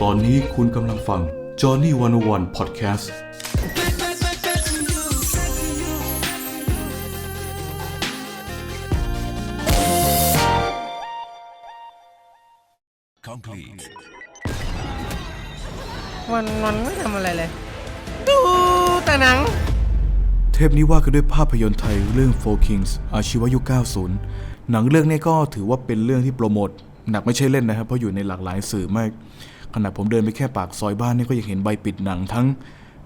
ตอนนี้คุณกำลังฟัง Johnny 101 Podcast complete. มันมันไม่ทำอะไรเลย ดูแต่หนัง เทปนี้ว่ากันด้วยภาพยนตร์ไทยเรื่อง Four Kings อาชีวยุค 90 หนังเรื่องนี้ก็ถือว่าเป็นเรื่องที่โปรโมทหนักไม่ใช่เล่นนะครับ เพราะอยู่ในหลากหลายสื่อมาก ขณะผมเดินไปแค่ปากซอยบ้านนี่ก็ยังเห็นใบปิดหนังทั้ง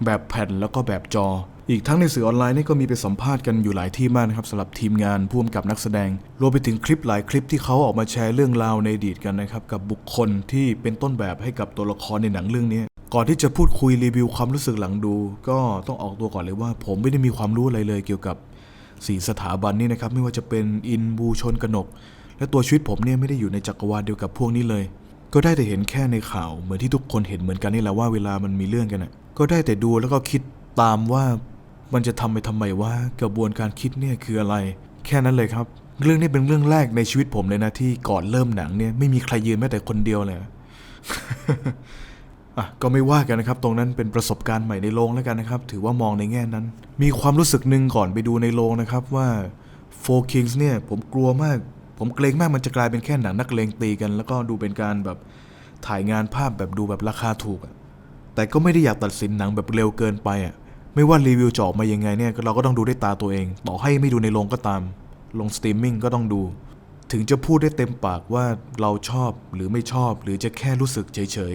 แบบแผ่นแล้วก็แบบจอ อีกทั้งในสื่อออนไลน์นี่ก็มีไปสัมภาษณ์กันอยู่หลายที่มากนะครับสำหรับทีมงานผู้กำกับนักแสดง รวมไปถึงคลิปหลายคลิปที่เขาออกมาแชร์เรื่องราวในอดีตกันนะครับกับบุคคลที่เป็นต้นแบบให้กับตัวละครในหนังเรื่องนี้ก่อนที่จะพูดคุยรีวิวความรู้สึกหลังดู ก็ต้องออกตัวก่อนเลยว่า ผมไม่ได้มีความรู้อะไรเลยเกี่ยวกับสีสถาบันนี่นะครับไม่ว่าจะเป็นอินบูชนกนก และตัวชีวิตผมเนี่ยไม่ได้อยู่ในจักรวาลเดียวกับพวกนี้เลย ก็ได้แต่เห็นแค่ในข่าวเหมือนที่ทุกคนเห็นเหมือนกันนี่แหละว่าเวลามันมีเรื่องกันน่ะ ก็ได้แต่ดูแล้วก็คิดตามว่ามันจะทำไปทำไมว่ากระบวนการคิดเนี่ยคืออะไร แค่นั้นเลยครับ เรื่องนี้เป็นเรื่องแรกในชีวิตผมเลยนะที่ก่อนเริ่มหนังเนี่ยไม่มีใครยืนแม้แต่คนเดียวเลยอะก็ไม่ว่ากันนะครับ ตรงนั้นเป็นประสบการณ์ใหม่ในโรงแล้วกันนะครับ ถือว่ามองในแง่นั้น มีความรู้สึกหนึ่งก่อนไปดูในโรงนะครับว่า Four Kings เนี่ยผมกลัวมาก ผมเกรงมากมันจะกลายเป็นแค่หนังนักเลงตีกัน แล้วก็ดูเป็นการแบบถ่ายงานภาพแบบดูแบบราคาถูกอะแต่ก็ไม่ได้อยากตัดสินหนังแบบเร็วเกินไปอะไม่ว่ารีวิวจะออกมายังไงเนี่ยเราก็ต้องดูด้วยตาตัวเอง ต่อให้ไม่ดูในโรงก็ตามลงสตรีมมิ่งก็ต้องดู ถึงจะพูดได้เต็มปากว่าเราชอบหรือไม่ชอบ หรือจะแค่รู้สึกเฉย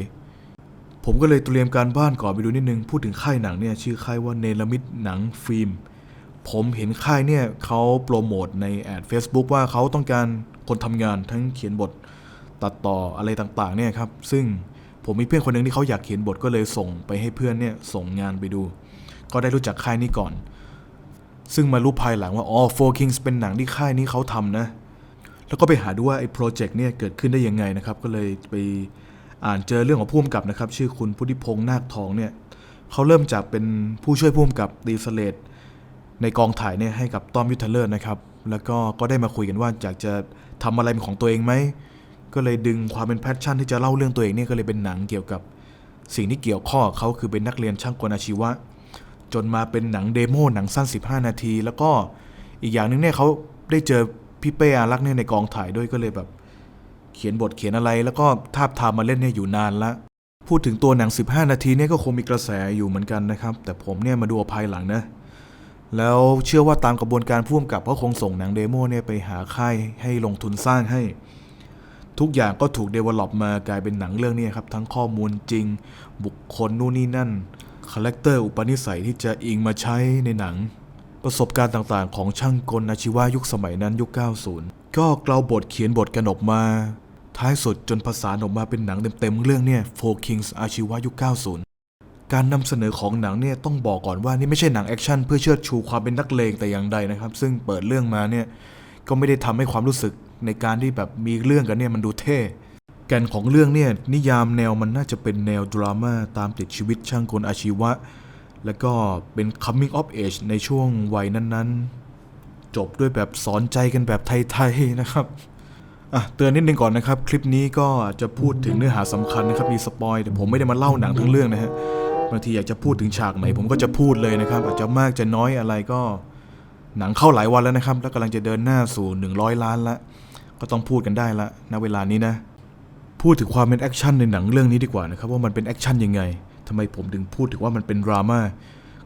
ๆผมก็เลยเตรียมการบ้านก่อนไปดูนิดนึง พูดถึงค่ายหนังเนี่ยชื่อค่ายว่าเนลมิดหนังฟิล์ม ผมเห็นค่ายเนี่ยเขาโปรโมทในแอด Facebook ว่าเขาต้องการคนทำงานทั้งเขียนบทตัดต่ออะไรต่างๆเนี่ยครับ ซึ่งผมมีเพื่อนคนหนึ่งที่เขาอยากเขียนบทก็เลยส่งไปให้เพื่อนเนี่ยส่งงานไปดู ก็ได้รู้จักค่ายนี้ก่อน ซึ่งมารู้ภายหลังว่าอ๋อ Four Kings เป็นหนังที่ค่ายนี้เขาทำนะ แล้วก็ไปหาดูว่าไอ้โปรเจกต์เนี่ยเกิดขึ้นได้ยังไงนะครับ ก็เลยไปอ่านเจอเรื่องของผู้กำกับนะครับ ชื่อคุณพุทธิพงษ์นาคทองเนี่ยเขาเริ่มจากเป็นผู้ช่วยผู้กำกับตีสเลต ในกองถ่ายเนี่ยให้กับต้อมยุทธเลิศนะครับ แล้วก็ก็ได้มาคุยกันว่าอยากจะทำอะไรเป็นของตัวเองไหม ก็เลยดึงความเป็นแพชชั่นที่จะเล่าเรื่องตัวเองเนี่ยก็เลยเป็นหนังเกี่ยวกับสิ่งที่เกี่ยวข้องเขาคือเป็นนักเรียนช่างกลอาชีวะ จนมาเป็นหนังเดโมหนังสั้น 15 นาที แล้วก็อีกอย่างหนึงเนี่ยเขาได้เจอพี่เป้อารักษ์เนี่ยในกองถ่ายด้วยก็เลยแบบ เขียนบทเขียนอะไร แล้วก็ทาบทามมาเล่นเนี่ยอยู่นานละพูดถึงตัวหนัง 15 นาทีเนี่ยก็คงมีกระแสอยู่เหมือนกันนะครับ แต่ผมเนี่ยมาดูภายหลังนะ แล้วเชื่อว่าตามกระบวนการพ่วงกับก็คงส่งหนังเดโมเนี่ยไปหาค่ายให้ลงทุนสร้างให้ ทุกอย่างก็ถูกเดเวล็อปมากลายเป็นหนังเรื่องนี้ครับ ทั้งข้อมูลจริง บุคคลนู่นนี่นั่นคาแรคเตอร์อุปนิสัยที่จะอิงมาใช้ในหนัง ประสบการณ์ต่างๆ ของช่างกลอาชีวะยุคสมัยนั้นยุค 90 ก็เกลาบทเขียนบทกันออกมา ท้ายสุดจนผสาออกมาเป็นหนังเต็มๆเรื่องเนี่ย Four Kings อาชีวะยุค 90 การนำเสนอของหนังเนี่ยต้องบอกก่อนว่านี่ไม่ใช่หนังแอคชั่นเพื่อเชิดชูความเป็นนักเลงแต่อย่างใดนะครับ ซึ่งเปิดเรื่องมาเนี่ยก็ไม่ได้ทำให้ความรู้สึกในการที่แบบมีเรื่องกันเนี่ยมันดูเท่ แก่นของเรื่องเนี่ยนิยามแนวมันน่าจะเป็นแนวดราม่าตามติดชีวิตช่างกลอาชีวะ แล้วก็เป็น coming of age ในช่วงวัยนั้นๆ จบด้วยแบบสอนใจกันแบบไทยๆนะครับอะเตือนนิดนึงก่อนนะครับ คลิปนี้ก็จจะพูดถึงเนื้อหาสำคัญนะครับ มีสปอยแต่ผมไม่ได้มาเล่าหนังทั้งเรื่องนะฮะ บางทีอยากจะพูดถึงฉากไหนผมก็จะพูดเลยนะครับ อาจจะมากจะน้อยอะไรก็ หนังเข้าหลายวันแล้วนะครับ แล้วกำลังจะเดินหน้าสู่ 100 ล้านละก็ต้องพูดกันได้ละณเวลานี้นะ พูดถึงความเป็นแอคชั่นในหนังเรื่องนี้ดีกว่านะครับ ว่ามันเป็นแอคชั่นยังไงทำไมผมถึงพูดถึงว่ามันเป็นดราม่า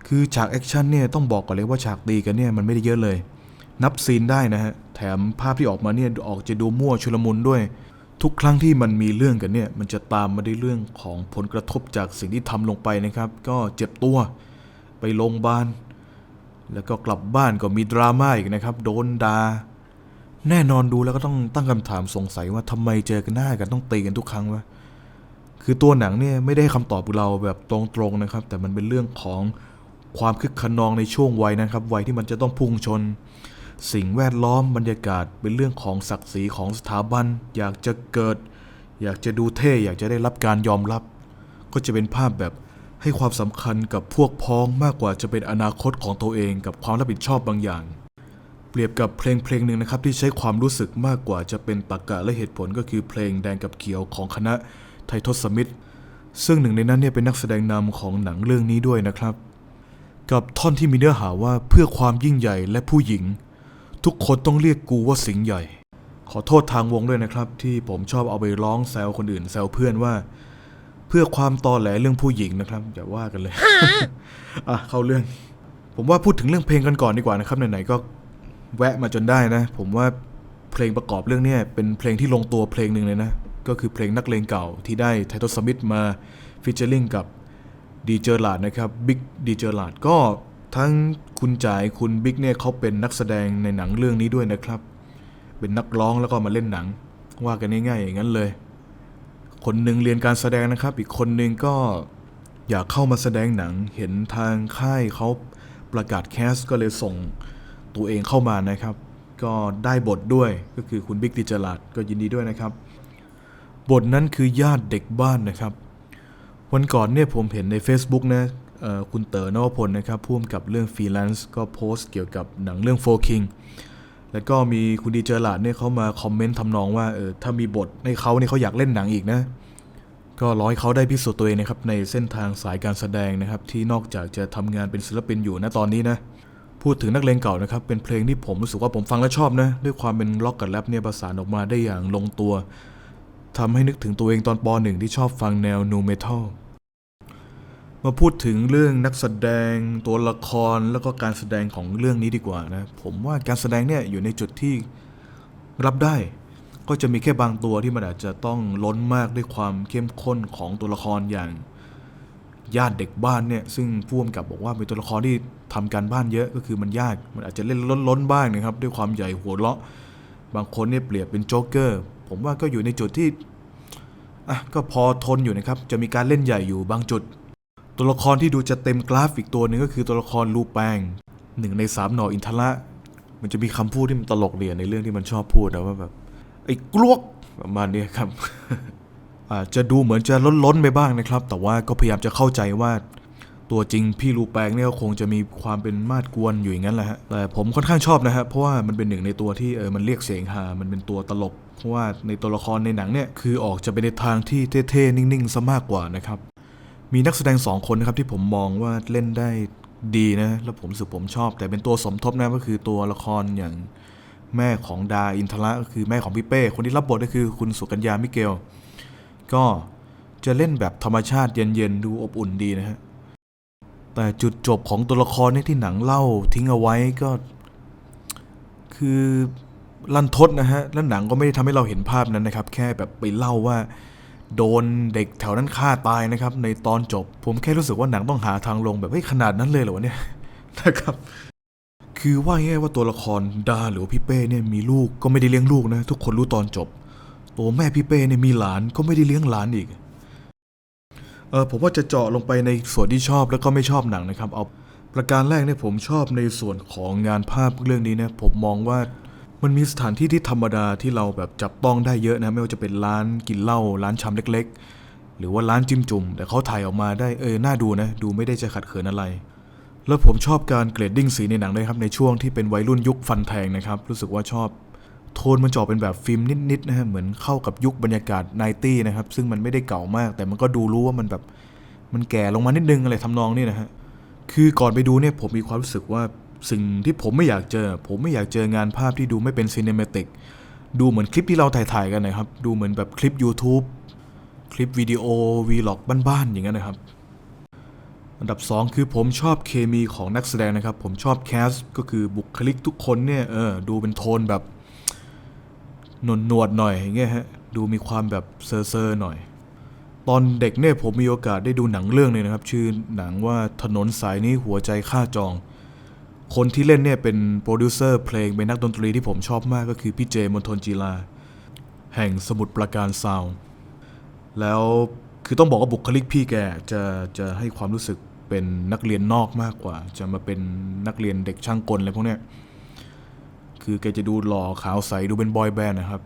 คือฉากแอคชั่นเนี่ยต้องบอกก่อนเลยว่าฉากตีกันเนี่ยมันไม่ได้เยอะเลย นับซีนได้นะฮะแถมภาพที่ออกมาเนี่ยออกจะดูมั่วชุลมุนด้วย ทุกครั้งที่มันมีเรื่องกันเนี่ย มันจะตามมาด้วยเรื่องของผลกระทบจากสิ่งที่ทำลงไปนะครับ ก็เจ็บตัวไปโรงพยาบาลแล้วก็กลับบ้านก็มีดราม่าอีกนะครับ โดนดา่าแน่นอนดูแล้วก็ต้องตั้งคำถามสงสัยว่าทำไมเจอกันหน้ากันต้องตีกันทุกครั้งวะคือตัวหนังเนี่ยไม่ได้คำตอบกับเราแบบตรงๆนะครับ แต่มันเป็นเรื่องของความคึกขนองในช่วงวัยนะครับ วัยที่มันจะต้องพุ่งชน สิ่งแวดล้อมบรรยากาศเป็นเรื่องของศักดิ์ศรีของสถาบัน อยากจะเกิด อยากจะดูเท่ อยากจะได้รับการยอมรับ ก็จะเป็นภาพแบบให้ความสำคัญกับพวกพ้องมากกว่าจะเป็นอนาคตของตัวเองกับความรับผิดชอบบางอย่าง เปรียบกับเพลงเพลงหนึ่งนะครับที่ใช้ความรู้สึกมากกว่าจะเป็นตรรกะและเหตุผลก็คือเพลงแดงกับเขียวของคณะไททศมิตร ซึ่งหนึ่งในนั้นเนี่ยเป็นนักแสดงนำของหนังเรื่องนี้ด้วยนะครับ กับท่อนที่มีเนื้อหาว่าเพื่อความยิ่งใหญ่และผู้หญิง ทุกคนต้องเรียกกูว่าสิงห์ใหญ่ ขอโทษทางวงด้วยนะครับ ที่ผมชอบเอาไปร้องแซวคนอื่นแซวเพื่อนว่า เพื่อความตอแหลเรื่องผู้หญิงนะครับอย่าว่ากันเลย อะเข้าเรื่อง ผมว่าพูดถึงเรื่องเพลงกันก่อนดีกว่านะครับไหนๆก็แวะมาจนได้นะ ผมว่าเพลงประกอบเรื่องเนี้ยเป็นเพลงที่ลงตัวเพลงหนึ่งเลยนะ ก็คือเพลงนักเลงเก่าที่ได้ไททอสมิธมาฟิชเชอร์ลิงกับดีเจอร์ลาดนะครับบิ๊กดีเจอร์ลาดก็ ทั้งคุณจ่ายคุณบิ๊กเนี่ยเขาเป็นนักแสดงในหนังเรื่องนี้ด้วยนะครับ เป็นนักร้องแล้วก็มาเล่นหนัง ว่ากันง่ายๆอย่างนั้นเลย คนหนึ่งเรียนการแสดงนะครับ อีกคนหนึ่งก็อยากเข้ามาแสดงหนัง เห็นทางค่ายเขาประกาศแคสก็เลยส่งตัวเองเข้ามานะครับ ก็ได้บทด้วยก็คือคุณบิ๊กดิจลาดก็ยินดีด้วยนะครับ บทนั้นคือญาติเด็กบ้านนะครับ วันก่อนเนี่ยผมเห็นใน Facebook นะเอ่อ คุณเต๋อนวพลนะครับพ่วงกับเรื่องฟรีแลนซ์ก็โพสต์เกี่ยวกับหนังเรื่องโฟคิงแล้วก็มีคุณดีเจอร์ลาดเนี่ยเขามาคอมเมนต์ทำนองว่าเออถ้ามีบทให้เขาเนี่ยเขาอยากเล่นหนังอีกนะ ก็ร้อให้เขาได้พิสูจน์ตัวเองนะครับในเส้นทางสายการแสดงนะครับที่นอกจากจะทำงานเป็นศิลปินอยู่นะตอนนี้นะพูดถึงนักเลงเก่านะครับเป็นเพลงที่ผมรู้สึกว่าผมฟังแล้วชอบนะด้วยความเป็นล็อกกับแรปเนี่ยประสานออกมาได้อย่างลงตัวทำให้นึกถึงตัวเองตอนป .1 ที่ชอบฟังแนวนูเมทัล มาพูดถึงเรื่องนักแสดงตัวละครแล้วก็การแสดงของเรื่องนี้ดีกว่านะ ผมว่าการแสดงเนี่ยอยู่ในจุดที่รับได้ ก็จะมีแค่บางตัวที่มันอาจจะต้องล้นมากด้วยความเข้มข้นของตัวละครอย่างญาติเด็กบ้านเนี่ยซึ่งผู้กำกับบอกว่าเป็นตัวละครที่ทำการบ้านเยอะก็คือมันยาก มันอาจจะเล่นล้นล้นๆบ้างนะครับ ด้วยความใหญ่หัวเราะ บางคนเนี่ยเปรียบเป็นโจ๊กเกอร์ผมว่าก็อยู่ในจุดที่อะก็พอทนอยู่นะครับ จะมีการเล่นใหญ่อยู่บางจุด ตัวละครที่ดูจะเต็มกราฟอีกตัวหนึ่งก็คือตัวละครลูแปงหนึ่งในสามหน่ออินทระมันจะมีคำพูดที่มันตลกเดียในเรื่องที่มันชอบพูดนะว่าแบบไอ้กลวกประมาณนี้ครับอาจจะดูเหมือนจะล้นล้นๆไปบ้างนะครับ แต่ว่าก็พยายามจะเข้าใจว่า ตัวจริงพี่ลูแปงเนี่ยก็คงจะมีความเป็นมาดกวนอยู่อย่างนั้นแหละฮะแต่ผมค่อนข้างชอบนะฮะเพราะว่ามันเป็นหนึ่งในตัวที่เออมันเรียกเสียงฮามันเป็นตัวตลก เพราะว่าในตัวละครในหนังเนี่ยคือออกจะไปในทางที่เท่ๆนิ่งๆซะมากกว่านะครับ มีนักแสดงสองคนนะครับที่ผมมองว่าเล่นได้ดีนะ แล้วผมสึกผมชอบ แต่เป็นตัวสมทบนะก็คือตัวละครอย่างแม่ของดาอินทระก็คือแม่ของพี่เป้ คนที่รับบทก็คือคุณสุกัญญามิเกล ก็จะเล่นแบบธรรมชาติเย็นๆ ดูอบอุ่นดีนะฮะ แต่จุดจบของตัวละครนี่ที่หนังเล่าทิ้งเอาไว้ก็ คือลันทดนะฮะ แล้วหนังก็ไม่ได้ทำให้เราเห็นภาพนั้นนะครับ แค่แบบไปเล่าว่า โดนเด็กแถวนั้นฆ่าตายนะครับ ในตอนจบ ผมแค่รู้สึกว่าหนังต้องหาทางลงแบบเฮ้ยขนาดนั้นเลยเหรอวะเนี่ยนะครับ คือว่าง่ายว่าตัวละครดาหรือพี่เป้เนี่ยมีลูกก็ไม่ได้เลี้ยงลูกนะ ทุกคนรู้ตอนจบ ตัวแม่พี่เป้เนี่ยมีหลานก็ไม่ได้เลี้ยงหลานอีกเออผมว่าจะเจาะลงไปในส่วนที่ชอบแล้วก็ไม่ชอบหนังนะครับ เอาประการแรกเนี่ยผมชอบในส่วนของงานภาพเรื่องนี้นะผมมองว่า มันมีสถานที่ที่ธรรมดาที่เราแบบจับต้องได้เยอะนะ ไม่ว่าจะเป็นร้านกินเหล้าร้านชำเล็ก ๆ หรือว่าร้านจิ้มจุ่มแต่เขาถ่ายออกมาได้เออน่าดูนะ ดูไม่ได้จะขัดเขินอะไร แล้วผมชอบการเกรดดิ้งสีในหนังด้วยครับในช่วงที่เป็นวัยรุ่นยุคฟันแทงนะครับรู้สึกว่าชอบโทนมันจะอเป็นแบบฟิล์มนิดๆนะฮะเหมือนเข้ากับยุคบรรยากาศไนตี้นะครับซึ่งมันไม่ได้เก่ามาก แต่มันก็ดูรู้ว่ามันแบบมันแก่ลงมานิดนึงอะไรทำนองนี้นะฮะคือก่อนไปดูเนี่ยผมมีความรู้สึกว่า สิ่งที่ผมไม่อยากเจอ ผมไม่อยากเจองานภาพที่ดูไม่เป็นซีเนมาติกดูเหมือนคลิปที่เราถ่ายๆกันนะครับ ดูเหมือนแบบคลิป YouTube คลิปวิดีโอวีล็อกบ้านๆอย่างนั้นนะครับ อันดับ 2 คือผมชอบเคมีของนักแสดงนะครับ ผมชอบแคสก็คือบุคลิกทุกคนเนี่ยเออดูเป็นโทนแบบหนวดหนวดหน่อยอย่างเงี้ยฮะดูมีความแบบเซอร์เซอร์หน่อย ตอนเด็กเนี่ยผมมีโอกาสได้ดูหนังเรื่องนึงนะครับ ชื่อหนังว่าถนนสายนี้หัวใจข้าจอง คนที่เล่นเนี่ยเป็นโปรดิวเซอร์เพลงเป็นนักดนตรีที่ผมชอบมากก็คือพี่เจมนทนจีลา แห่งสมุดประการซาวแล้วคือต้องบอกว่าบุคลิกพี่แกจะจะให้ความรู้สึกเป็นนักเรียนนอกมากกว่า จะมาเป็นนักเรียนเด็กช่างกลอะไรพวกเนี้ยคือแกจะดูหล่อขาวใสดูเป็นบอยแบนด์นะครับ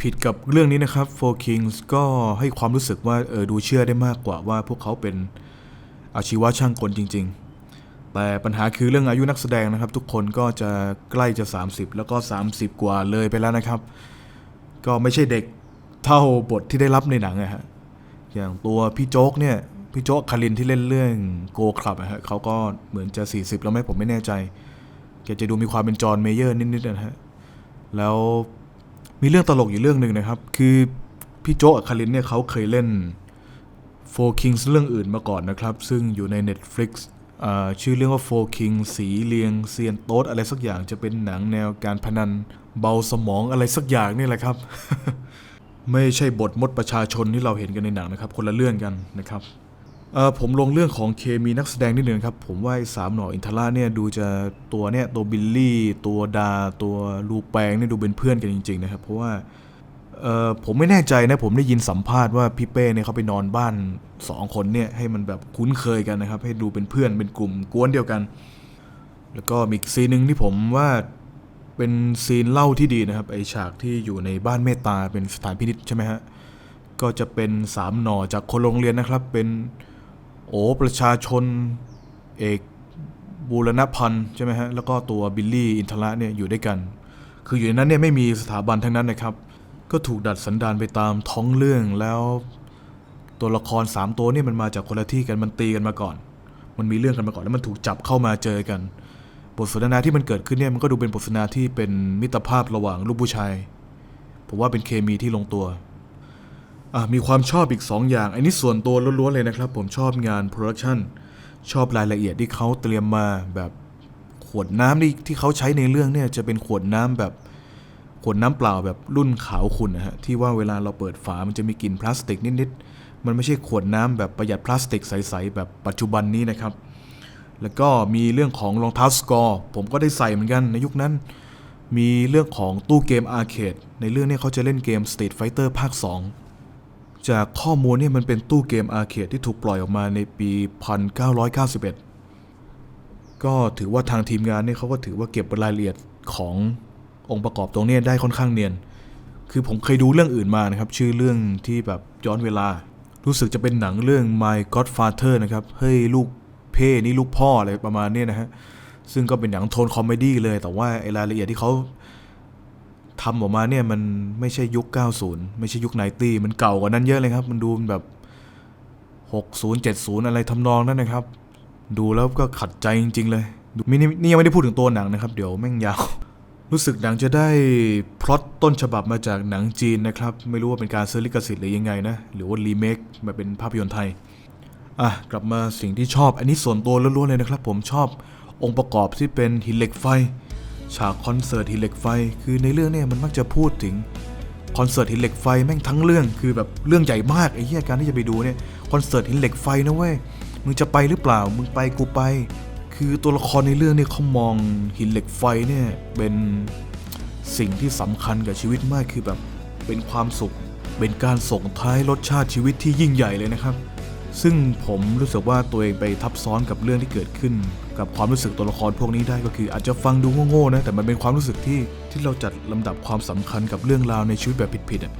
ผิดกับเรื่องนี้นะครับ Four Kings ก็ให้ความรู้สึกว่าเออดูเชื่อได้มากกว่าว่าพวกเขาเป็นอาชีวะช่างกลจริง ๆ แต่ปัญหาคือเรื่องอายุนักแสดงนะครับ ทุกคนก็จะใกล้จะ 30 แล้วก็ 30 กว่าเลยไปแล้วนะครับ ก็ไม่ใช่เด็กเท่าบทที่ได้รับในหนังอะฮะอย่างตัวพี่โจ๊กเนี่ยพี่โจ๊กคารินที่เล่นเรื่องโกคลับอะฮะเขาก็เหมือนจะ 40 แล้วไหมผมไม่แน่ใจแกจะดูมีความเป็นจอห์นเมเยอร์นิดๆนะฮะแล้วมีเรื่องตลกอยู่เรื่องหนึ่งนะครับ คือพี่โจ๊กคารินเนี่ยเขาเคยเล่น Four Kings เรื่องอื่นมาก่อนนะครับ ซึ่งอยู่ใน Netflix ชื่อเรื่องว่า Four King สีเลียงเซียนโต๊ดอะไรสักอย่างจะเป็นหนังแนวการพนันเบาสมองอะไรสักอย่างนี่แหละครับ ไม่ใช่บทมดประชาชนที่เราเห็นกันในหนังนะครับ คนละเรื่องกันนะครับผมลงเรื่องของเคมีนักแสดงนิดหนึ่งครับ ผมว่าสามหน่ออินทราเนี่ยดูจะตัวเนี่ยตัวบิลลี่ ตัวดา ตัวลูแปงเนี่ยดูเป็นเพื่อนกันจริง ๆ นะครับ เพราะว่า เออผมไม่แน่ใจนะผมได้ยินสัมภาษณ์ว่าพี่เป้เนี่ยเขาไปนอนบ้านสองคนเนี่ยให้มันแบบคุ้นเคยกันนะครับ ให้ดูเป็นเพื่อนเป็นกลุ่มกวนเดียวกัน แล้วก็มีซีนหนึ่งที่ผมว่าเป็นซีนเล่าที่ดีนะครับไอฉากที่อยู่ในบ้านเมตตาเป็นสถานพินิษใช่ไหมฮะก็จะเป็นสามหน่อจากคนโรงเรียนนะครับ เป็นโอประชาชนเอกบูรณพันธ์ใช่ไหมฮะแล้วก็ตัวบิลลี่อินทระเนี่ยอยู่ด้วยกัน คืออยู่ในนั้นเนี่ยไม่มีสถาบันทั้งนั้นนะครับ ก็ถูกดัดสันดานไปตามท้องเรื่องแล้วตัวละครสามตัวนี่มันมาจากคนละที่กันมันตีกันมาก่อน มันมีเรื่องกันมาก่อนแล้วมันถูกจับเข้ามาเจอกัน บทสนทนาที่มันเกิดขึ้นเนี่ยมันก็ดูเป็นบทสนทนาที่เป็นมิตรภาพระหว่างลูกผู้ชายผมว่าเป็นเคมีที่ลงตัวมีความชอบอีกสองอย่าง อันนี้ส่วนตัวล้วนๆเลยนะครับ ผมชอบงานโปรดักชันชอบรายละเอียดที่เขาเตรียมมาแบบขวดน้ำที่ที่เขาใช้ในเรื่องเนี่ยจะเป็นขวดน้ำแบบ ขวดน้ำเปล่าแบบรุ่นขาวขุ่นนะฮะที่ว่าเวลาเราเปิดฝามันจะมีกลิ่นพลาสติกนิดๆมันไม่ใช่ขวดน้ำแบบประหยัดพลาสติกใสๆแบบปัจจุบันนี้นะครับ แล้วก็มีเรื่องของรองเท้าสกอร์ผมก็ได้ใส่เหมือนกันในยุคนั้น มีเรื่องของตู้เกมอาร์เคดในเรื่องนี้เขาจะเล่นเกม Street Fighter ภาค 2 จากข้อมูลเนี่ยมันเป็นตู้เกมอาร์เคดที่ถูกปล่อยออกมาในปี 1991 ก็ถือว่าทางทีมงานเนี่ยเขาก็ถือว่าเก็บรายละเอียดของ องค์ประกอบตรงนี้ได้ค่อนข้างเนียน คือผมเคยดูเรื่องอื่นมานะครับ ชื่อเรื่องที่แบบย้อนเวลา รู้สึกจะเป็นหนังเรื่อง My Godfather นะครับ เฮ้ยลูกเพ่นี่ลูกพ่ออะไรประมาณนี้นะฮะ ซึ่งก็เป็นหนังโทนคอมเมดี้เลย แต่ว่าไอรายละเอียดที่เขาทำออกมาเนี่ยมันไม่ใช่ยุค 90 ไม่ใช่ยุคไนตี้มันเก่ากว่านั้นเยอะเลยครับ มันดูแบบ 60 70 อะไรทำนองนั้นนะครับ ดูแล้วก็ขัดใจจริง ๆ เลยนี่นี่ยังไม่ได้พูดถึงตัวหนังนะครับ เดี๋ยวแม่งยาว รู้สึกหนังจะได้พล็อตต้นฉบับมาจากหนังจีนนะครับ ไม่รู้ว่าเป็นการซื้อลิขสิทธิ์หรือยังไงนะ หรือว่ารีเมคมาเป็นภาพยนตร์ไทย อะ กลับมาสิ่งที่ชอบ อันนี้ส่วนตัวล้วนๆเลยนะครับ ผมชอบองค์ประกอบที่เป็นหินเหล็กไฟ ฉากคอนเสิร์ตหินเหล็กไฟ คือในเรื่องเนี่ยมันมักจะพูดถึงคอนเสิร์ตหินเหล็กไฟแม่งทั้งเรื่องคือแบบเรื่องใหญ่มากไอ้เหี้ยการที่จะไปดูเนี่ยคอนเสิร์ตหินเหล็กไฟนะเว้ยมึงจะไปหรือเปล่า มึงไปกูไป คือตัวละครในเรื่องเนี่ยเขามองหินเหล็กไฟเนี่ยเป็นสิ่งที่สำคัญกับชีวิตมากคือแบบเป็นความสุข เป็นการส่งท้ายรสชาติชีวิตที่ยิ่งใหญ่เลยนะครับ ซึ่งผมรู้สึกว่าตัวเองไปทับซ้อนกับเรื่องที่เกิดขึ้น กับความรู้สึกตัวละครพวกนี้ได้ก็คืออาจจะฟังดูโง่ๆนะแต่มันเป็นความรู้สึกที่ที่เราจัดลำดับความสำคัญกับเรื่องราวในชีวิตแบบผิดๆอะ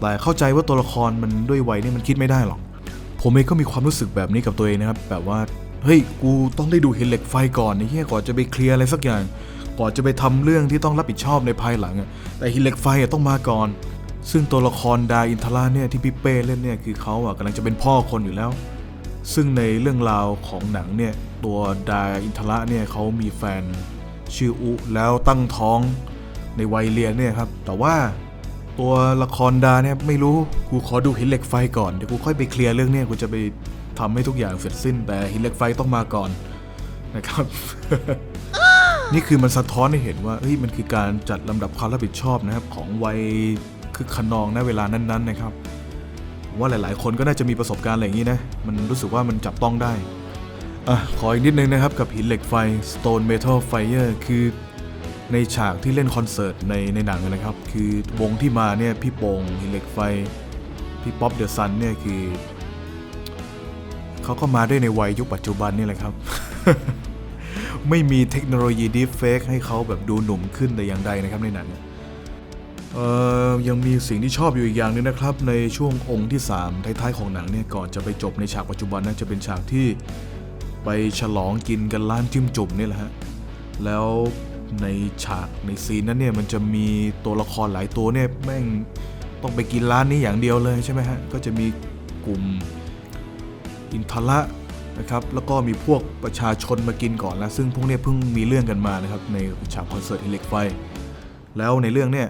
แต่เข้าใจว่าตัวละครมันด้วยวัยเนี่ยมันคิดไม่ได้หรอกผมเองก็มีความรู้สึกแบบนี้กับตัวเองนะครับแบบว่า เฮ้ย กูต้องได้ดูเห็นเหล็กไฟก่อนไอ้เหี้ยก่อนจะไปเคลียร์อะไรสักอย่าง ก่อนจะไปทำเรื่องที่ต้องรับผิดชอบในภายหลังอะแต่หินเหล็กไฟอะต้องมาก่อน ซึ่งตัวละครดาอินทราเนี่ยที่พี่เป้เล่นเนี่ยคือเขาอะกำลังจะเป็นพ่อคนอยู่แล้ว ซึ่งในเรื่องราวของหนังเนี่ยตัวดาอินทระเนี่ยเขามีแฟนชื่ออุแล้วตั้งท้องในวัยเรียนเนี่ยครับ แต่ว่าตัวละครดาเนี่ยไม่รู้ กูขอดูหินเหล็กไฟก่อน เดี๋ยวกูค่อยไปเคลียร์เรื่องเนี่ยกูจะไป ทำให้ทุกอย่างเสร็จสิ้น แต่หินเหล็กไฟต้องมาก่อนนะครับ นี่คือมันสะท้อนให้เห็นว่าเฮ้ยมันคือการจัดลำดับความรับผิดชอบนะครับ ของวัยคือขนองณเวลานั้นๆนะครับว่าหลายๆ คนก็น่าจะมีประสบการณ์อะไรอย่างนี้นะ มันรู้สึกว่ามันจับต้องได้อะขออีกนิดนึงนะครับ กับหินเหล็กไฟ Stone Metal Fire คือในฉากที่เล่นคอนเสิร์ตในในหนังนะครับ คือวงที่มาเนี่ยพี่โป่งหินเหล็กไฟ พี่ป๊อปเดอะซันเนี่ยคือ เขาก็มาได้ในวัยยุคปัจจุบันนี่แหละครับ ไม่มีเทคโนโลยีดีเฟกให้เขาแบบดูหนุ่มขึ้นแต่อย่างใดนะครับในหนังเอ่อยังมีสิ่งที่ชอบอยู่อีกอย่างนึงนะครับ ในช่วงองค์ที่ 3 ท้ายๆของหนังเนี่ยก่อนจะไปจบในฉากปัจจุบันนะจะเป็นฉากที่ไปฉลองกินกันร้านจิ้มจุ่มนี่แหละฮะแล้วในฉากในซีนนั้นเนี่ยมันจะมีตัวละครหลายตัวเนี่ยแม่งต้องไปกินร้านนี้อย่างเดียวเลยใช่ไหมฮะก็จะมีกลุ่ม อินทระนะครับแล้วก็มีพวกประชาชนมากินก่อนแล้ว ซึ่งพวกนี้เพิ่งมีเรื่องกันมานะครับในฉากคอนเสิร์ตอิเล็กไฟ แล้วในเรื่องเนี่ย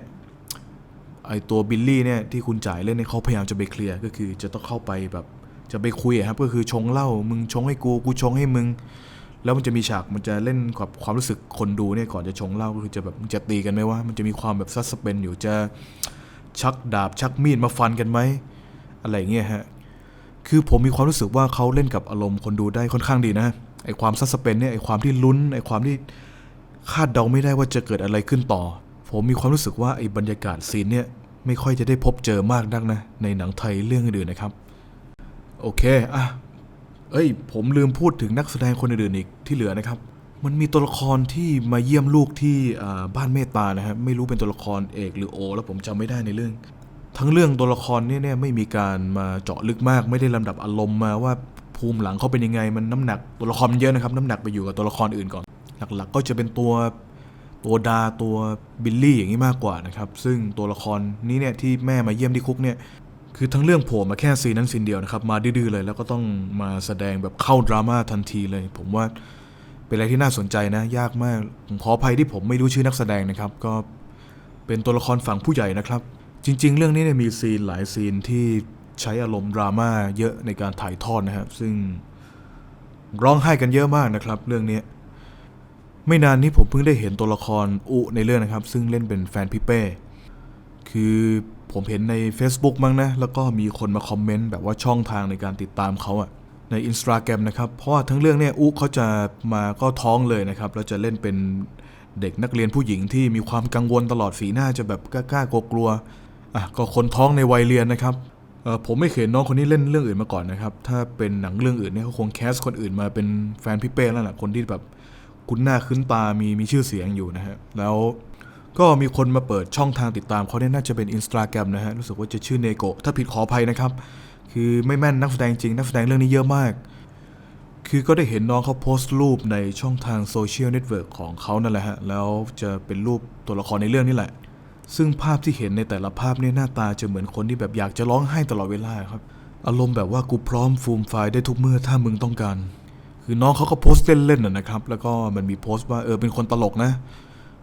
ไอตัวบิลลี่เนี่ยที่คุณจ่ายเล่นเนี่ยเขาพยายามจะไปเคลียร์ก็คือจะต้องเข้าไปแบบจะไปคุยอะครับก็คือชงเหล้ามึงชงให้กูกูชงให้มึง แล้วมันจะมีฉากมันจะเล่นกับความรู้สึกคนดูเนี่ยก่อนจะชงเหล้าก็คือจะแบบจะตีกันไหมว่ามันจะมีความแบบซัสเปนอยู่จะชักดาบชักมีดมาฟันกันไหมอะไรเงี้ยฮะ คือผมมีความรู้สึกว่าเขาเล่นกับอารมณ์คนดูได้ค่อนข้างดีนะไอความซัสเปนเนี่ยไอความที่ลุ้นไอความที่คาดเดาไม่ได้ว่าจะเกิดอะไรขึ้นต่อ ผมมีความรู้สึกว่าไอบรรยากาศซีนเนี่ยไม่ค่อยจะได้พบเจอมากนักนะในหนังไทยเรื่องอื่นนะครับ โอเคอะเอ้ย ผมลืมพูดถึงนักแสดงคนอื่นอีกที่เหลือนะครับ มันมีตัวละครที่มาเยี่ยมลูกที่บ้านเมตตานะครับไม่รู้เป็นตัวละครเอกหรือโอ แล้วผมจำไม่ได้ในเรื่อง ทั้งเรื่องตัวละครเนี่ยเนี่ยไม่มีการมาเจาะลึกมาก ไม่ได้ลำดับอารมณ์มาว่าภูมิหลังเขาเป็นยังไง มันน้ำหนักตัวละครมันเยอะนะครับน้ำหนักไปอยู่กับตัวละครอื่นก่อน หลักๆ ก็จะเป็นตัวตัวดาตัวบิลลี่อย่างนี้มากกว่านะครับซึ่งตัวละครนี้เนี่ยที่แม่มาเยี่ยมที่คุกเนี่ยคือทั้งเรื่องโผล่มาแค่ซีนนั้นซีนเดียวนะครับมาดื้อเลย แล้วก็ต้องมาแสดงแบบเข้าดราม่าทันทีเลย ผมว่าเป็นอะไรที่น่าสนใจนะยากมากผมขออภัยที่ผมไม่รู้ชื่อนักแสดงนะครับ ก็เป็นตัวละครฝั่งผู้ใหญ่นะครับ จริง ๆ เรื่องนี้เนี่ยมีซีนหลายซีนที่ใช้อารมณ์ดราม่าเยอะในการถ่ายทอดนะครับ ซึ่งร้องไห้กันเยอะมากนะครับ เรื่องนี้ไม่นานนี้ผมเพิ่งได้เห็นตัวละครอุในเรื่องนะครับ ซึ่งเล่นเป็นแฟนพี่เป้ คือผมเห็นใน Facebook มั้งนะ แล้วก็มีคนมาคอมเมนต์แบบว่าช่องทางในการติดตามเขาอะใน Instagram นะครับ เพราะว่าทั้งเรื่องเนี่ยอุเขาจะมาก็ท้องเลยนะครับ แล้วจะเล่นเป็นเด็กนักเรียนผู้หญิงที่มีความกังวลตลอดสีหน้าจะแบบกล้ากลัว อะก็คนท้องในวัยเรียนนะครับผมไม่เคยเห็นน้องคนนี้เล่นเรื่องอื่นมาก่อนนะครับ ถ้าเป็นหนังเรื่องอื่นเนี่ยเขาคงแคสคนอื่นมาเป็นแฟนพี่เป้แล้วแหละคนที่แบบคุ้นหน้าคุ้นตามีมีชื่อเสียงอยู่นะฮะแล้วก็มีคนมาเปิดช่องทางติดตามเขาเนี่ยน่าจะเป็นอินสตาแกรมนะฮะรู้สึกว่าจะชื่อเนโกะถ้าผิดขออภัยนะครับ คือไม่แม่นนักแสดงจริง นักแสดงเรื่องนี้เยอะมาก คือก็ได้เห็นน้องเขาโพสต์รูปในช่องทางโซเชียลเน็ตเวิร์กของเขานั่นแหละฮะแล้วจะเป็นรูปตัวละครในเรื่องนี้แหละ ซึ่งภาพที่เห็นในแต่ละภาพเนี่ยหน้าตาจะเหมือนคนที่แบบอยากจะร้องไห้ตลอดเวลาครับ อารมณ์แบบว่ากูพร้อมฟูมไฟได้ทุกเมื่อถ้ามึงต้องการ คือน้องเขาก็โพสต์เล่นๆนะครับ แล้วก็มันมีโพสต์ว่าเออเป็นคนตลกนะ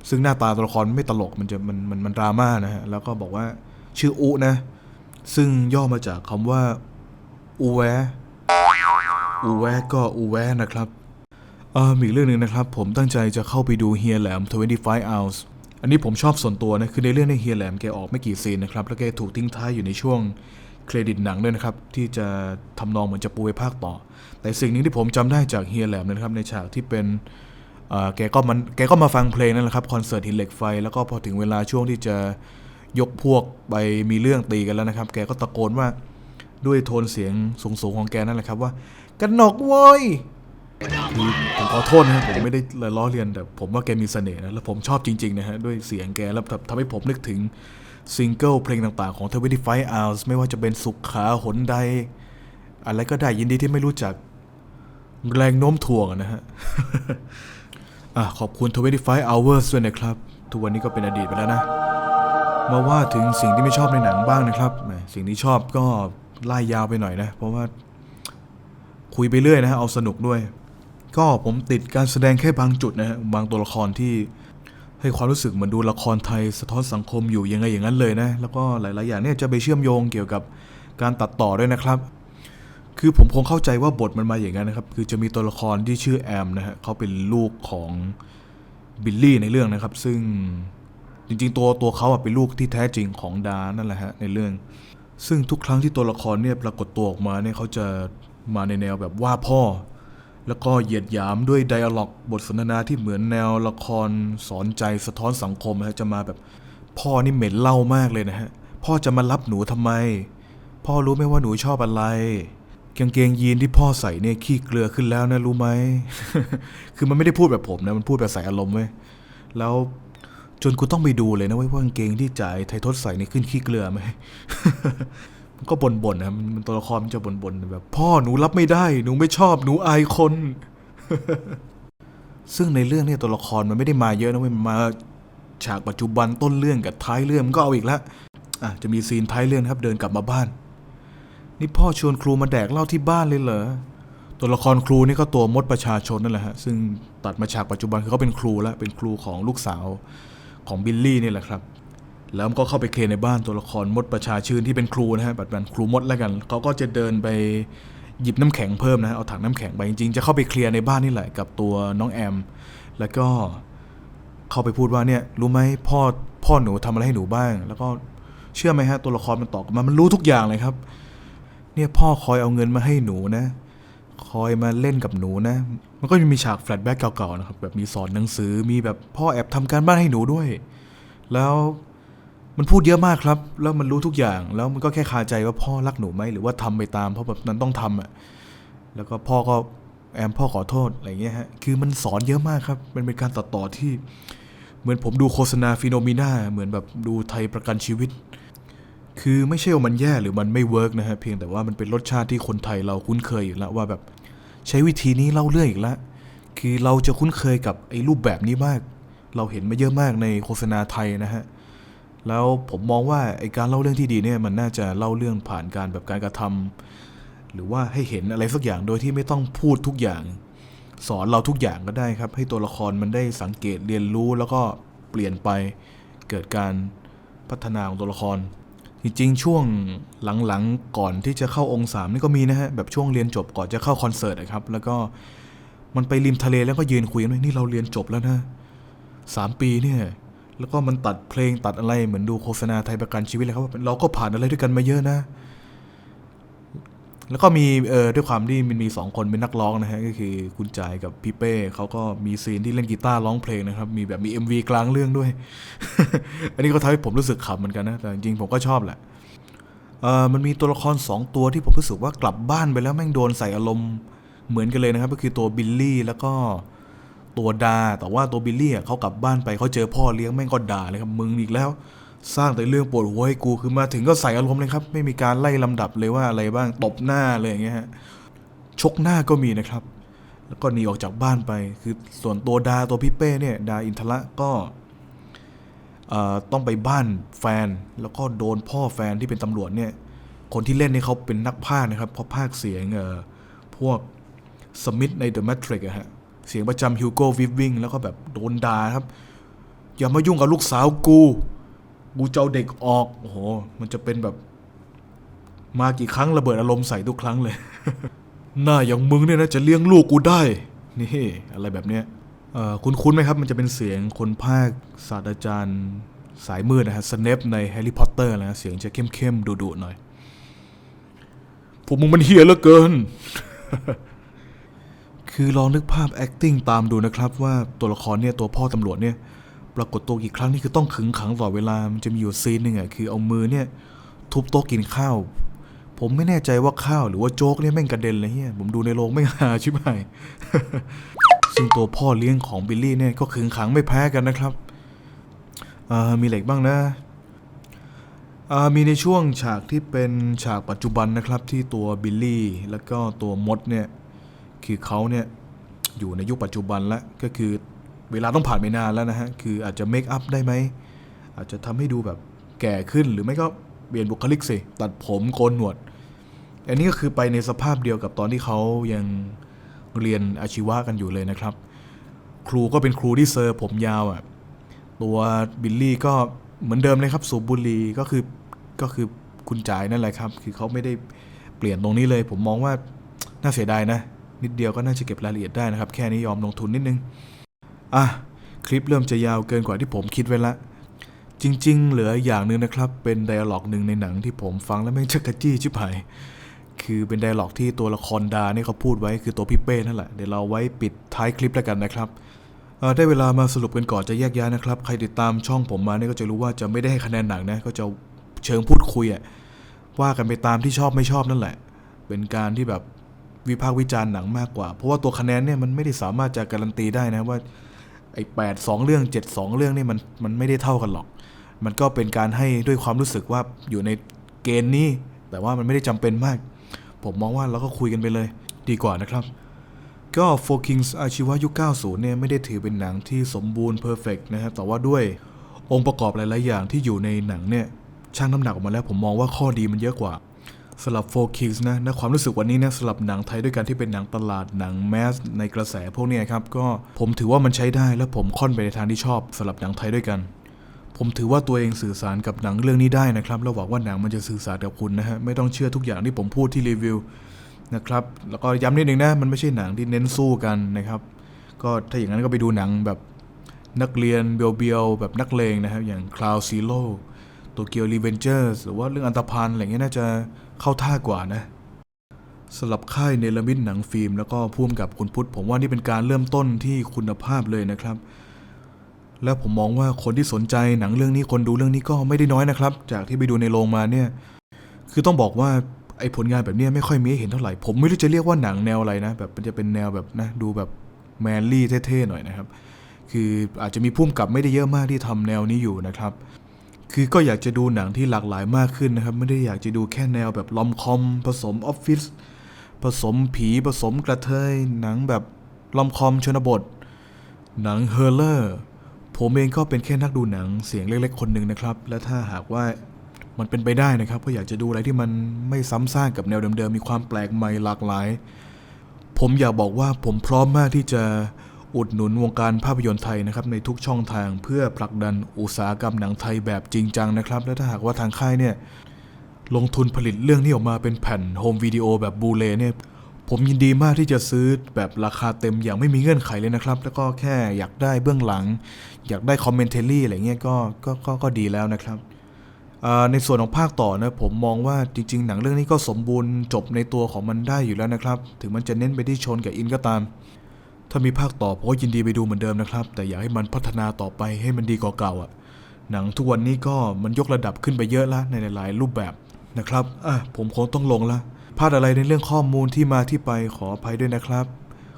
ซึ่งหน้าตาตัวละครไม่ตลกมันจะมันมันมันดราม่านะฮะ แล้วก็บอกว่าชื่ออุนะ ซึ่งย่อมาจากคำว่าอูแวอูแวก็อูแวนะครับออมีอีกเรื่องหนึ่งนะครับ ผมตั้งใจจะเข้าไปดูเฮียแหลม 25 hours อันนี้ผมชอบส่วนตัวนะคือในเรื่องในเฮียแหลมแกออกไม่กี่ซีนนะครับแล้วแกถูกทิ้งท้ายอยู่ในช่วงเครดิตหนังด้วยนะครับที่จะทำนองเหมือนจะปูไปภาคต่อ แต่สิ่งหนึ่งที่ผมจำได้จากเฮียแหลมนะครับในฉากที่เป็นอ่อแกก็มันแกก็มาฟังเพลงนั่นแหละครับคอนเสิร์ตหินเหล็กไฟ แล้วก็พอถึงเวลาช่วงที่จะยกพวกไปมีเรื่องตีกันแล้วนะครับ แกก็ตะโกนว่าด้วยโทนเสียงสูงๆของแกนั่นแหละครับว่ากันหนกโว้ย คือผมขอโทษนะครับผมไม่ได้ล้อเลียนแต่ผมว่าแกมีเสน่ห์นะ แล้วผมชอบจริง ๆ นะฮะ ด้วยเสียงแก แล้วทำให้ผมนึกถึงซิงเกิลเพลงต่างๆ ของ25 hours ไม่ว่าจะเป็นสุขขาหนใด อะไรก็ได้ยินดีที่ไม่รู้จักแรงโน้มถ่วงนะฮะอะขอบคุณ25 hours ด้วยนะครับ ทุกวันนี้ก็เป็นอดีตไปแล้วนะ มาว่าถึงสิ่งที่ไม่ชอบในหนังบ้างนะครับ สิ่งที่ชอบก็ไล่ยาวไปหน่อยนะ เพราะว่าคุยไปเรื่อยนะฮะ เอาสนุกด้วย ก็ผมติดการแสดงแค่บางจุดนะฮะบางตัวละครที่ให้ความรู้สึกเหมือนดูละครไทยสะท้อนสังคมอยู่ยังไงอย่างนั้นเลยนะ แล้วก็หลาย ๆ อย่างเนี่ยจะไปเชื่อมโยงเกี่ยวกับการตัดต่อด้วยนะครับ คือผมคงเข้าใจว่าบทมันมาอย่างนั้นนะครับ คือจะมีตัวละครที่ชื่อแอมนะฮะเขาเป็นลูกของบิลลี่ในเรื่องนะครับ ซึ่งจริง ๆ ตัวตัวเขาอะเป็นลูกที่แท้จริงของดานั่นแหละฮะในเรื่อง ซึ่งทุกครั้งที่ตัวละครเนี่ยปรากฏตัวออกมาเนี่ยเขาจะมาในแนวแบบว่าพ่อ แล้วก็เหยียดหยามด้วยไดอะล็อกบทสนทนาที่เหมือนแนวละครสอนใจสะท้อนสังคมนะฮะจะมาแบบ พ่อนี่เหม็นเล้ามากเลยนะฮะ พ่อจะมารับหนูทำไม พ่อรู้ไหมว่าหนูชอบอะไรกางเกงยีนที่พ่อใส่เนี่ยขี้เกลือขึ้นแล้วนะรู้ไหม คือมันไม่ได้พูดแบบผมนะมันพูดแบบใส่อารมณ์เว้ยแล้วจนกูต้องไปดูเลยนะว่ากางเกงที่จ่ายไททศใส่นี่ขึ้นขี้เกลือไหม ก็บ่นๆนะมันมันตัวละครมันจะบ่นๆแบบ พ่อหนูรับไม่ได้ หนูไม่ชอบหนูอายคน ซึ่งในเรื่องเนี่ยตัวละครมันไม่ได้มาเยอะนะเว้ยมันมาฉากปัจจุบันต้นเรื่องกับท้ายเรื่องมันก็เอาอีกแล้วอะจะมีซีนท้ายเรื่องครับเดินกลับมาบ้าน นี่พ่อชวนครูมาแดกเหล้าที่บ้านเลยเหรอตัวละครครูนี่ก็ตัวมดประชาชนนั่นแหละฮะซึ่งตัดมาฉากปัจจุบันคือเขาเป็นครูแล้วเป็นครูของลูกสาวของบิลลี่นี่แหละครับ แล้วก็เข้าไปเคลียร์ในบ้านตัวละครมดประชาชื่นที่เป็นครูนะฮะปัจจุบันครูมดแล้วกันเขาก็จะเดินไปหยิบน้ำแข็งเพิ่มนะเอาถังน้ำแข็งไปจริงๆจะเข้าไปเคลียร์ในบ้านนี่แหละกับตัวน้องแอม แล้วก็เข้าไปพูดว่าเนี่ยรู้ไหมพ่อพ่อหนูทำอะไรให้หนูบ้าง แล้วก็เชื่อไหมฮะตัวละครมันตอบมามันรู้ทุกอย่างเลยครับ เนี่ยพ่อคอยเอาเงินมาให้หนูนะ คอยมาเล่นกับหนูนะ มันก็มีฉากแฟลชแบ็กเก่าๆนะครับแบบมีสอนหนังสือมีแบบพ่อแอบทำการบ้านให้หนูด้วย แล้ว มันพูดเยอะมากครับ แล้วมันรู้ทุกอย่าง แล้วมันก็แค่คาใจว่าพ่อรักหนูไหมหรือว่าทำไปตาม เพราะแบบนั้นต้องทำอะ แล้วก็พ่อก็แอมพ่อขอโทษอะไรเงี้ยฮะ คือมันสอนเยอะมากครับ มันเป็นการตัดต่อที่ เหมือนผมดูโฆษณาฟิโนมิน่าเหมือนแบบดูไทยประกันชีวิต คือไม่ใช่ว่ามันแย่หรือมันไม่เวิร์กนะฮะ เพียงแต่ว่ามันเป็นรสชาติที่คนไทยเราคุ้นเคยอยู่แล้วว่าแบบใช้วิธีนี้เล่าเรื่องอีกแล้ว คือเราจะคุ้นเคยกับไอ้รูปแบบนี้มาก เราเห็นมาเยอะมากในโฆษณาไทยนะฮะ แล้วผมมองว่าไอการเล่าเรื่องที่ดีเนี่ยมันน่าจะเล่าเรื่องผ่านการแบบการกระทำหรือว่าให้เห็นอะไรสักอย่างโดยที่ไม่ต้องพูดทุกอย่าง สอนเราทุกอย่างก็ได้ครับ ให้ตัวละครมันได้สังเกตเรียนรู้แล้วก็เปลี่ยนไปเกิดการพัฒนาของตัวละคร จริงๆ ช่วงหลังๆก่อนที่จะเข้าองค์สามนี่ก็มีนะฮะแบบช่วงเรียนจบก่อนจะเข้าคอนเสิร์ตนะครับแล้วก็มันไปริมทะเลแล้วก็ยืนคุยกันว่านี่เราเรียนจบแล้วนะสามปีเนี่ย แล้วก็มันตัดเพลงตัดอะไรเหมือนดูโฆษณาไทยประกันชีวิตเลยครับว่าเราก็ผ่านอะไรด้วยกันมาเยอะนะ แล้วก็มีเออด้วยความที่มันมีสองคนเป็นนักร้องนะฮะก็คือคุณจ่ายกับพี่เป้เขาก็มีซีนที่เล่นกีตาร์ร้องเพลงนะครับ มีแบบมี MV กลางเรื่องด้วย อันนี้ก็ทำให้ผมรู้สึกขำเหมือนกันนะ แต่จริงผมก็ชอบแหละเออมันมีตัวละครสองตัวที่ผมรู้สึกว่ากลับบ้านไปแล้วแม่งโดนใส่อารมณ์เหมือนกันเลยนะครับ ก็คือตัวบิลลี่แล้วก็ ตัวดา แต่ว่าตัวบิลลี่เขากลับบ้านไปเขาเจอพ่อเลี้ยงแม่งก็ด่าเลยครับมึงอีกแล้ว สร้างแต่เรื่องปวดหัวให้กูคือมาถึงก็ใส่อารมณ์เลยครับ ไม่มีการไล่ลำดับเลยว่าอะไรบ้างตบหน้าเลยอย่างเงี้ยฮะชกหน้าก็มีนะครับ แล้วก็หนีออกจากบ้านไป คือส่วนตัวดาตัวพี่เป้เนี่ยดาอินทระก็ต้องไปบ้านแฟนแล้วก็โดนพ่อแฟนที่เป็นตำรวจเนี่ยคนที่เล่นนี่เขาเป็นนักพากนะครับเขาพากเสียงพวกสมิธใน The Matrix อะฮะ เสียงประจำฮิวโก้วิฟวิ่งแล้วก็แบบโดนด่าครับ อย่ามายุ่งกับลูกสาวกู กูจะเอาเด็กออก โอ้โห มันจะเป็นแบบ มากี่ครั้งระเบิดอารมณ์ใส่ทุกครั้งเลย หน้าอย่างมึงเนี่ยนะจะเลี้ยงลูกกูได้ นี่อะไรแบบเนี้ยคุณคุ้นไหมครับ มันจะเป็นเสียงคนภาคศาสตราจารย์สายมืดนะฮะสเนปในแฮร์รี่พอตเตอร์นะฮะเสียงจะเข้มๆดุๆหน่อยพวกมึงมันเฮี้ยเหลือเกิน คือลองนึกภาพ acting ตามดูนะครับว่าตัวละครเนี่ยตัวพ่อตำรวจเนี่ยปรากฏตัวกี่ครั้งนี่คือต้องขึงขังตลอดเวลามันจะมีอยู่ซีนหนึ่งอะคือเอามือเนี่ยทุบโต๊ะกินข้าว ผมไม่แน่ใจว่าข้าวหรือว่าโจ๊กเนี่ยแม่งกระเด็นเลยเฮียผมดูในโรงไม่หาชิบหายซึ่งตัวพ่อเลี้ยงของบิลลี่เนี่ยก็ขึงขังไม่แพ้กันนะครับมีเหล็กบ้างนะมีในช่วงฉากที่เป็นฉากปัจจุบันนะครับที่ตัวบิลลี่แล้วก็ตัวมดเนี่ย คือเขาเนี่ยอยู่ในยุคปัจจุบันแล้วก็คือเวลาต้องผ่านไปนานแล้วนะฮะ คืออาจจะเมคอัพได้ไหม อาจจะทำให้ดูแบบแก่ขึ้นหรือไม่ก็เปลี่ยนบุคลิกสิ ตัดผมโกนหนวด อันนี้ก็คือไปในสภาพเดียวกับตอนที่เขายังเรียนอาชีวะกันอยู่เลยนะครับ ครูก็เป็นครูที่เซอร์ผมยาวอะ่ะ ตัวบิลลี่ก็เหมือนเดิมเลยครับสูบบุหรี่ก็คือก็คือคุณจ่ายนั่นแหละครับ คือเขาไม่ได้เปลี่ยนตรงนี้เลย ผมมองว่าน่าเสียดายนะ นิดเดียวก็น่าจะเก็บรายละเอียดได้นะครับ แค่นี้ยอมลงทุนนิดนึง อะ คลิปเริ่มจะยาวเกินกว่าที่ผมคิดไว้ละ จริง ๆ เหลืออย่างหนึ่งนะครับ เป็นไดอะล็อกหนึ่งในหนังที่ผมฟังแล้วแม่งชักกระจี้ชิบหาย คือเป็นไดอะล็อกที่ตัวละครดาเนี่ยเขาพูดไว้คือตัวพี่เป้นั่นแหละ เดี๋ยวเราไว้ปิดท้ายคลิปแล้วกันนะครับได้เวลามาสรุปกันก่อนจะแยกย้ายนะครับ ใครติดตามช่องผมมาเนี่ยก็จะรู้ว่าจะไม่ได้ให้คะแนนหนังนะ ก็จะเชิงพูดคุยอะว่ากันไปตามที่ชอบไม่ชอบนั่นแหละ เป็นการที่แบบ วิพากษ์วิจารณ์หนังมากกว่า เพราะว่าตัวคะแนนเนี่ยมันไม่ได้สามารถจะการันตีได้นะว่าไอ้แปดสองเรื่องเจ็ดสองเรื่องนี่มันมันไม่ได้เท่ากันหรอก มันก็เป็นการให้ด้วยความรู้สึกว่าอยู่ในเกณฑ์นี้ แต่ว่ามันไม่ได้จำเป็นมาก ผมมองว่าเราก็คุยกันไปเลย ดีกว่านะครับ ก็ Four Kings อาชีวะยุค 90 เนี่ยไม่ได้ถือเป็นหนังที่สมบูรณ์เพอร์เฟกนะครับแต่ว่าด้วยองค์ประกอบหลาย ๆ อย่างที่อยู่ในหนังเนี่ยช่างน้ำหนักออกมาแล้วผมมองว่าข้อดีมันเยอะกว่า สำหรับโฟคิงส์นะนะความรู้สึกวันนี้นะสำหรับหนังไทยด้วยกันที่เป็นหนังตลาดหนังแมสในกระแสพวกนี้ครับก็ผมถือว่ามันใช้ได้และผมค่อนไปในทางที่ชอบสำหรับหนังไทยด้วยกัน ผมถือว่าตัวเองสื่อสารกับหนังเรื่องนี้ได้นะครับแล้วหวังว่าหนังมันจะสื่อสารกับคุณนะฮะไม่ต้องเชื่อทุกอย่างที่ผมพูดที่รีวิวนะครับแล้วก็ย้ำนิดนึงนะมันไม่ใช่หนังที่เน้นสู้กันนะครับก็ถ้าอย่างนั้นก็ไปดูหนังแบบนักเรียนเบียวๆแบบนักเลงนะครับอย่าง Cloud Zero ตัวเกียวรีเวนเจอร์หรือว่าเรื่องอันตพันอะไรเงี้ยน่าจะ เข้าท่ากว่านะสำหรับค่ายเนลมิดหนังฟิล์ม แล้วก็พ่วมกับคุณพุทธ ผมว่านี่เป็นการเริ่มต้นที่คุณภาพเลยนะครับ แล้วผมมองว่าคนที่สนใจหนังเรื่องนี้คนดูเรื่องนี้ก็ไม่ได้น้อยนะครับ จากที่ไปดูในโรงมาเนี่ย คือต้องบอกว่าไอ้ผลงานแบบเนี้ยไม่ค่อยมีให้เห็นเท่าไหร่ ผมไม่รู้จะเรียกว่าหนังแนวอะไรนะ แบบมันจะเป็นแนวแบบนะดูแบบแมนลี่เท่ๆหน่อยนะครับ คืออาจจะมีพุ่มกับไม่ได้เยอะมากที่ทำแนวนี้อยู่นะครับ คือก็อยากจะดูหนังที่หลากหลายมากขึ้นนะครับ ไม่ได้อยากจะดูแค่แนวแบบลอมคอม ผสมออฟฟิศผสมผีผสมกระเทย หนังแบบลอมคอมชนบท หนังเฮอร์เลอร์ผมเองก็เป็นแค่นักดูหนังเสียงเล็กๆ คนหนึ่งนะครับ และถ้าหากว่ามันเป็นไปได้นะครับ ก็อยากจะดูอะไรที่มันไม่ซ้ำซากกับแนวเดิมๆมีความแปลกใหม่หลากหลาย ผมอยากบอกว่าผมพร้อมมากที่จะ อุดหนุนวงการภาพยนตร์ไทยนะครับในทุกช่องทางเพื่อผลักดันอุตสาหกรรมหนังไทยแบบจริงจังนะครับ และถ้าหากว่าทางค่ายเนี่ยลงทุนผลิตเรื่องนี้ออกมาเป็นแผ่นโฮมวิดีโอแบบบูเลเนี่ยผมยินดีมากที่จะซื้อแบบราคาเต็มอย่างไม่มีเงื่อนไขเลยนะครับ แล้วก็แค่อยากได้เบื้องหลัง อยากได้คอมเมนเทอรี่อะไรเงี้ยก็ก็ก็ก็ดีแล้วนะครับในส่วนของภาคต่อนะผมมองว่าจริง ๆ หนังเรื่องนี้ก็สมบูรณ์จบในตัวของมันได้อยู่แล้วนะครับ ถึงมันจะเน้นไปที่ชนกับอินก็ตาม ถ้ามีภาคต่อผมก็ยินดีไปดูเหมือนเดิมนะครับ แต่อยากให้มันพัฒนาต่อไปให้มันดีกว่าเก่าอะ หนังทุกวันนี้ก็มันยกระดับขึ้นไปเยอะล้วในหลายรูปแบบนะครับ อะผมคงต้องลงละพลาดอะไรในเรื่องข้อมูลที่มาที่ไปขออภัยด้วยนะครับ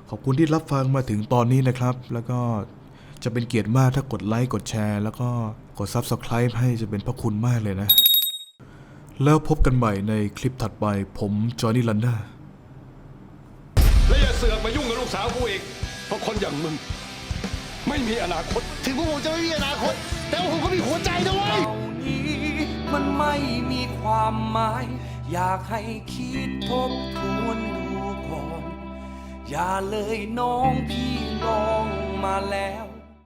ขอบคุณที่รับฟังมาถึงตอนนี้นะครับ แล้วก็จะเป็นเกียรติมากถ้ากดไลค์กดแชร์ แล้วก็กด Subscribe ให้จะเป็นพระคุณมากเลยนะ แล้วพบกันใหม่ในคลิปถัดไปผมจอห์นนี่ลันดาและอย่าเสือกมายุ่งกับลูกสาวกูอีก เพราะคนอย่างมึง ไม่มีอนาคต ถึงพวกผมจะไม่มีอนาคต แต่ว่าผมก็มีหัวใจนะเว้ย เหล่านี้มันไม่มีความหมาย อยากให้คิดทบทวนดูก่อน อย่าเลยน้องพี่ลองมาแล้ว